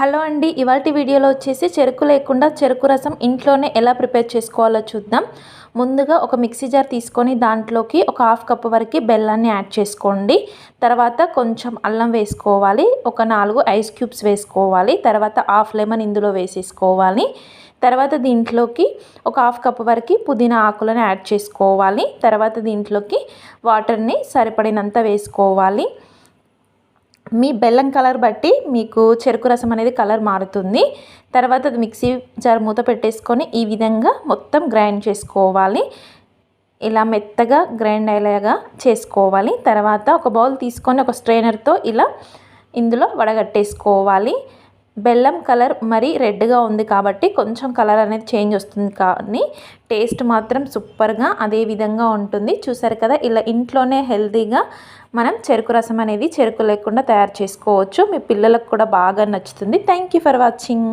Hello అండి ఇవాళ వీడియోలో వచ్చేసి చెరుకు లేకుండా చెరుకు రసం ఇంట్లోనే ఎలా ప్రిపేర్ చేసుకోవాలో చూద్దాం. ముందుగా ఒక మిక్సీ జార్ తీసుకొని దాంట్లోకి ఒక హాఫ్ కప్ వరకు బెల్లాన్ని యాడ్ చేసుకోండి. తర్వాత కొంచెం అల్లం వేసుకోవాలి ఒక నాలుగు ఐస్ క్యూబ్స్ వేసుకోవాలి తర్వాత హాఫ్ లెమన్ ఇందులో వేసేసుకోవాలి. తర్వాత దీంట్లోకి ఒక హాఫ్ కప్ వరకు పుదీనా ఆకులను యాడ్ చేసుకోవాలి. తర్వాత దీంట్లోకి వాటర్ని సరిపడినంత వేసుకోవాలి. మీ బెల్లం కలర్ బట్టి మీకు చెరుకు రసం అనేది కలర్ మారుతుంది. తర్వాత అది మిక్సీ జార్ మూత పెట్టేసుకొని ఈ విధంగా మొత్తం గ్రైండ్ చేసుకోవాలి. ఇలా మెత్తగా గ్రైండ్ అయ్యేలాగా చేసుకోవాలి. తర్వాత ఒక బౌల్ తీసుకొని ఒక స్ట్రైనర్తో ఇలా ఇందులో వడగట్టేసుకోవాలి. బెల్లం కలర్ మరీ రెడ్గా ఉంది కాబట్టి కొంచెం కలర్ అనేది చేంజ్ వస్తుంది కానీ టేస్ట్ మాత్రం సూపర్గా అదే విధంగా ఉంటుంది. చూసారు కదా ఇలా ఇంట్లోనే హెల్తీగా మనం చెరుకు రసం అనేది చెరుకు లేకుండా తయారు చేసుకోవచ్చు. మీ పిల్లలకు కూడా బాగా నచ్చుతుంది. Thank you for watching.